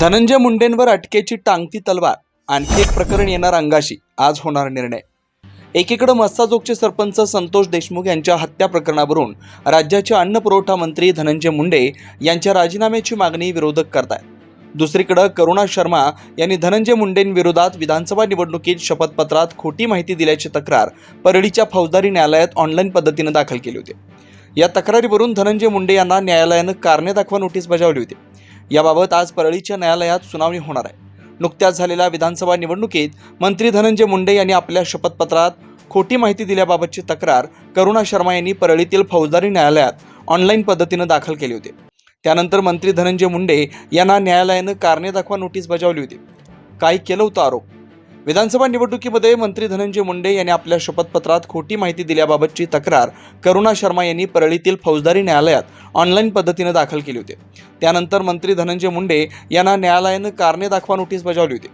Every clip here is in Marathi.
धनंजय मुंडेंवर अटकेची टांगती तलवार. आणखी एक प्रकरण येणार अंगाशी. आज होणार निर्णय. एकीकडे मस्ताजोगचे सरपंच संतोष देशमुख यांच्या हत्या प्रकरणावरून राज्याचे अन्न पुरवठा मंत्री धनंजय मुंडे यांच्या राजीनाम्याची मागणी विरोधक करतायत. दुसरीकडे करुणा शर्मा यांनी धनंजय मुंडेंविरोधात विधानसभा निवडणुकीत शपथपत्रात खोटी माहिती दिल्याची तक्रार परळीच्या फौजदारी न्यायालयात ऑनलाईन पद्धतीनं दाखल केली होती. या तक्रारीवरून धनंजय मुंडे यांना न्यायालयानं कारणे दाखवा नोटीस बजावली होती. याबाबत आज परळीच्या न्यायालयात सुनावणी होणार आहे. नुकत्याच झालेल्या विधानसभा निवडणुकीत मंत्री धनंजय मुंडे यांनी आपल्या शपथपत्रात खोटी माहिती दिल्याबाबतची तक्रार करुणा शर्मा यांनी परळीतील फौजदारी न्यायालयात ऑनलाईन पद्धतीनं दाखल केली होती. त्यानंतर मंत्री धनंजय मुंडे यांना न्यायालयानं कारणे दाखवा नोटीस बजावली होती. काय केलं होतं आरोप? विधानसभा निवडणुकीमध्ये मंत्री धनंजय मुंडे यांनी आपल्या शपथपत्रात खोटी माहिती दिल्याबाबतची तक्रार करुणा शर्मा यांनी परळीतील फौजदारी न्यायालयात ऑनलाईन पद्धतीनं दाखल केली होती. त्यानंतर मंत्री धनंजय मुंडे यांना न्यायालयानं कारणे दाखवा नोटीस बजावली होती.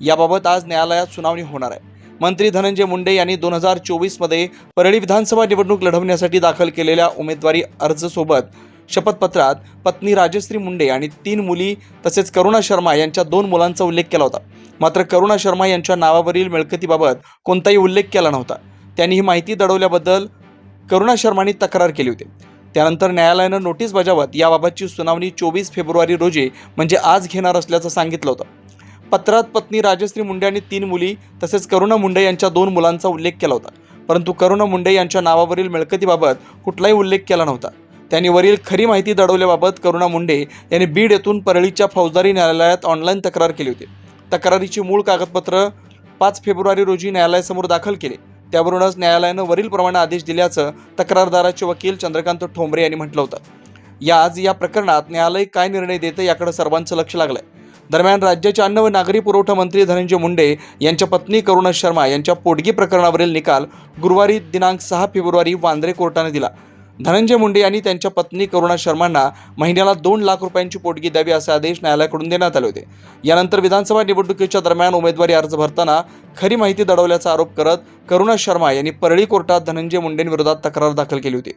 याबाबत आज न्यायालयात सुनावणी होणार आहे. मंत्री धनंजय मुंडे यांनी दोन हजार चोवीसमध्ये परळी विधानसभा निवडणूक लढवण्यासाठी दाखल केलेल्या उमेदवारी अर्जसोबत शपथपत्रात पत्नी राजश्री मुंडे आणि तीन मुली तसेच करुणा शर्मा यांच्या दोन मुलांचा उल्लेख केला होता. मात्र करुणा शर्मा यांच्या नावावरील मिळकतीबाबत कोणताही उल्लेख केला नव्हता. त्यांनी ही माहिती दडवल्याबद्दल करुणा शर्मांनी तक्रार केली होती. त्यानंतर न्यायालयानं नोटीस बजावत याबाबतची सुनावणी चोवीस फेब्रुवारी रोजी म्हणजे आज घेणार असल्याचं सांगितलं होतं. पत्रात पत्नी राजश्री मुंडे आणि तीन मुली तसेच करुणा मुंडे यांच्या दोन मुलांचा उल्लेख केला होता. परंतु करुणा मुंडे यांच्या नावावरील मिळकतीबाबत कुठलाही उल्लेख केला नव्हता. त्यांनी वरील खरी माहिती दडवल्याबाबत करुणा मुंडे यांनी बीड येथून परळीच्या फौजदारी न्यायालयात ऑनलाईन तक्रार केली होती. तक्रारीची मूळ कागदपत्र पाच फेब्रुवारी रोजी न्यायालयासमोर दाखल केले. त्यावरूनच न्यायालयानं वरील प्रमाणे आदेश दिल्याचं तक्रारदाराचे वकील चंद्रकांत ठोंबरे यांनी म्हटलं होतं. या आज या प्रकरणात न्यायालय काय निर्णय देतं याकडे सर्वांचं लक्ष लागलंय. दरम्यान राज्याचे अन्न व नागरी पुरवठा मंत्री धनंजय मुंडे यांच्या पत्नी करुणा शर्मा यांच्या पोटगी प्रकरणावरील निकाल गुरुवारी दिनांक सहा फेब्रुवारी वांद्रे कोर्टाने दिला. धनंजय मुंडे यांनी त्यांच्या पत्नी करुणा शर्मांना महिन्याला दोन लाख रुपयांची पोटगी द्यावी असे आदेश न्यायालयाकडून देण्यात आले होते. यानंतर विधानसभा निवडणुकीच्या दरम्यान उमेदवारी अर्ज भरताना खरी माहिती दडवल्याचा आरोप करत करुणा शर्मा यांनी परळी कोर्टात धनंजय मुंडेंविरोधात तक्रार दाखल केली होती.